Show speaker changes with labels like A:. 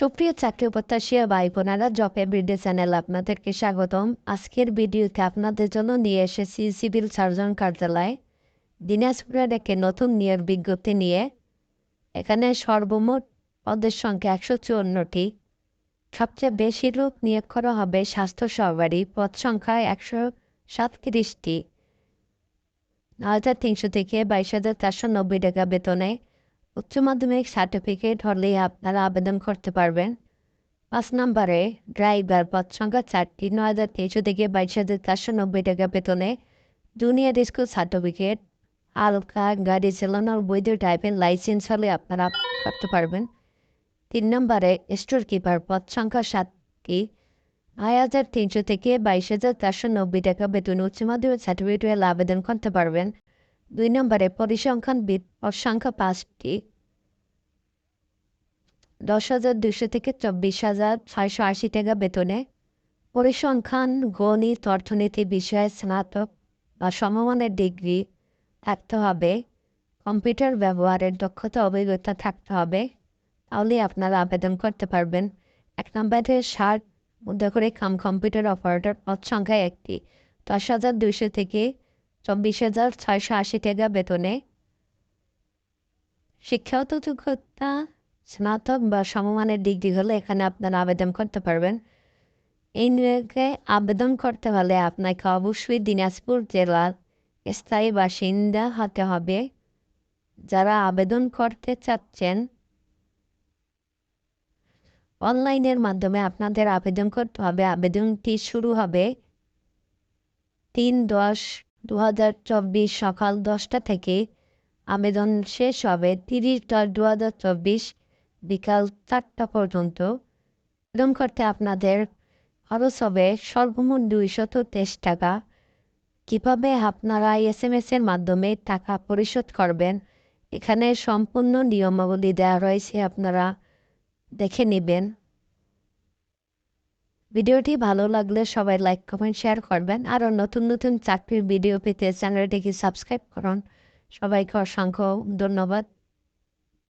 A: সুপ্রিয় চাকরি প্রত্যাশী ভাই বোনেরা জব এভরিডে চ্যানেল আপনাদেরকে স্বাগতম। আজকের ভিডিওতে আপনাদের জন্য নিয়ে এসেছি সিভিল সার্জন কার্যালয়, দিনাজপুরের একটি নতুন নিয়োগ বিজ্ঞপ্তি নিয়ে। এখানে সর্বমোট পদের সংখ্যা একশো চুয়ান্নটি। সবচেয়ে বেশি লোক নিয়োগ করা হবে স্বাস্থ্য সহকারী, পদ সংখ্যা একশো সাতত্রিশটি। নয় হাজার তিনশো থেকে বাইশ হাজার চারশো নব্বই টাকা বেতনে উচ্চ মাধ্যমিক সার্টিফিকেট হলেই আপনারা আবেদন করতে পারবেন। পাঁচ নম্বরে ড্রাইভার পদ সংখ্যা চারটি, নয় হাজার তিনশো থেকে বাইশ হাজার চারশো নব্বই টাকা বেতনে জুনিয়র স্কুল সার্টিফিকেট হালকা গাড়ি চালানোর বৈধ টাইপের লাইসেন্স হলে আপনারা করতে পারবেন। তিন নম্বরে স্টোর কিপার পদ সংখ্যা সাতটি, নয় হাজার তিনশো থেকে বাইশ হাজার চারশো নব্বই টাকা বেতনে উচ্চ মাধ্যমিক সার্টিফিকেট হলে আবেদন করতে পারবেন। দুই নম্বরে পরিসংখ্যানবিদ সংখ্যা পাঁচটি। দশ হাজার দুশো থেকে চব্বিশ হাজার ছয়শো আশি টাকা বেতনে। পরিসংখ্যান, গণিত, অর্থনীতি বিষয়ে স্নাতক বা সমমানের ডিগ্রি থাকতে হবে। কম্পিউটার ব্যবহারের দক্ষতা অভিজ্ঞতা থাকতে হবে। তাহলে আপনারা আবেদন করতে পারবেন। এক নম্বরে ষাট মধ্যে করে কাম কম্পিউটার অপারেটর পদ একটি। দশ হাজার দুশো থেকে চব্বিশ হাজার ছয়শো আশি টাকা বেতনে। শিক্ষাগত যোগ্যতা স্নাতক বা সমমানের ডিগ্রি হলে এখানে আপনারা আবেদন করতে পারবেন। এই নিয়োগে আবেদন করতে হলে আপনাকে অবশ্যই দিনাজপুর জেলার স্থায়ী বাসিন্দা হতে হবে। যারা আবেদন করতে চাচ্ছেন, অনলাইনের মাধ্যমে আপনাদের আবেদন করতে হবে। আবেদনটি শুরু হবে তিন দশ দু হাজার চব্বিশ সকাল দশটা থেকে আবেদন শেষ হবে তিরিশ দশ দু বিকাল চারটা পর্যন্ত। আবেদন করতে আপনাদের খরচ হবে সর্বমোট দুইশত তেইশ টাকা। কীভাবে আপনারা এস এম এসের মাধ্যমে টাকা পরিশোধ করবেন, এখানে সম্পূর্ণ নিয়মাবলী দেওয়া রয়েছে, আপনারা দেখে নেবেন। ভিডিওটি ভালো লাগলে সবাই লাইক, কমেন্ট, শেয়ার করবেন। আরও নতুন নতুন চাকরির ভিডিও পেতে চ্যানেলটিকে সাবস্ক্রাইব করুন। সবাইকে অসংখ্য ধন্যবাদ।